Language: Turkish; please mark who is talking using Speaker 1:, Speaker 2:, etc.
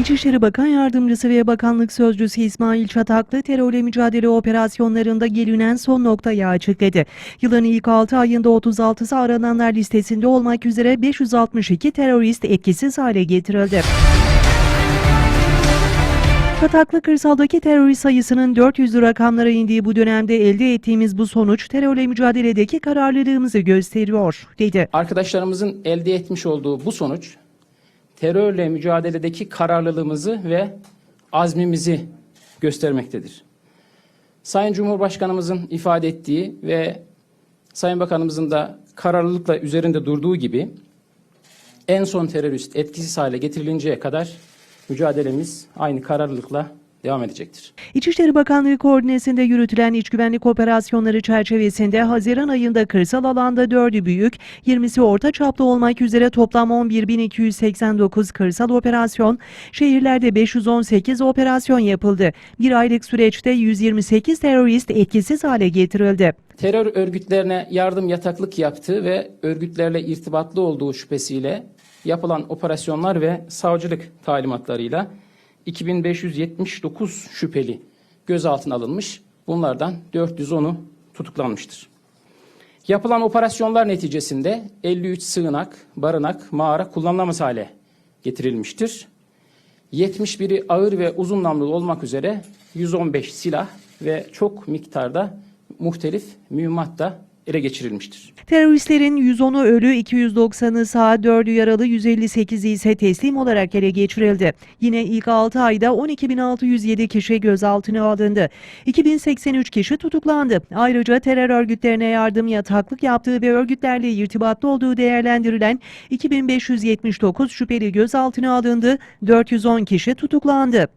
Speaker 1: İçişleri Bakan Yardımcısı ve Bakanlık Sözcüsü İsmail Çataklı terörle mücadele operasyonlarında gelinen son noktayı açıkladı. Yılın ilk 6 ayında 36'sı arananlar listesinde olmak üzere 562 terörist etkisiz hale getirildi. Çataklı kırsaldaki terörist sayısının 400'lü rakamlara indiği bu dönemde elde ettiğimiz bu sonuç terörle mücadeledeki kararlılığımızı gösteriyor, dedi.
Speaker 2: Arkadaşlarımızın elde etmiş olduğu bu sonuç terörle mücadeledeki kararlılığımızı ve azmimizi göstermektedir. Sayın Cumhurbaşkanımızın ifade ettiği ve Sayın Bakanımızın da kararlılıkla üzerinde durduğu gibi en son terörist etkisiz hale getirilinceye kadar mücadelemiz aynı kararlılıkla devam edecektir.
Speaker 1: İçişleri Bakanlığı koordinesinde yürütülen iç güvenlik operasyonları çerçevesinde Haziran ayında kırsal alanda 4'ü büyük, 20'si orta çaplı olmak üzere toplam 11.289 kırsal operasyon, şehirlerde 518 operasyon yapıldı. Bir aylık süreçte 128 terörist etkisiz hale getirildi.
Speaker 2: terör örgütlerine yardım yataklık yaptığı ve örgütlerle irtibatlı olduğu şüphesiyle yapılan operasyonlar ve savcılık talimatlarıyla 2579 şüpheli gözaltına alınmış. Bunlardan 410'u tutuklanmıştır. Yapılan operasyonlar neticesinde 53 sığınak, barınak, mağara kullanılamaz hale getirilmiştir. 71'i ağır ve uzun namlulu olmak üzere 115 silah ve çok miktarda muhtelif mühimmat da ele geçirilmiştir.
Speaker 1: Teröristlerin 110'u ölü, 290'ı sağ, 4'ü yaralı, 158'i ise teslim olarak ele geçirildi. Yine ilk 6 ayda 12.607 kişi gözaltına alındı. 2083 kişi tutuklandı. Ayrıca terör örgütlerine yardım yataklık yaptığı ve örgütlerle irtibatlı olduğu değerlendirilen 2579 şüpheli gözaltına alındı. 410 kişi tutuklandı.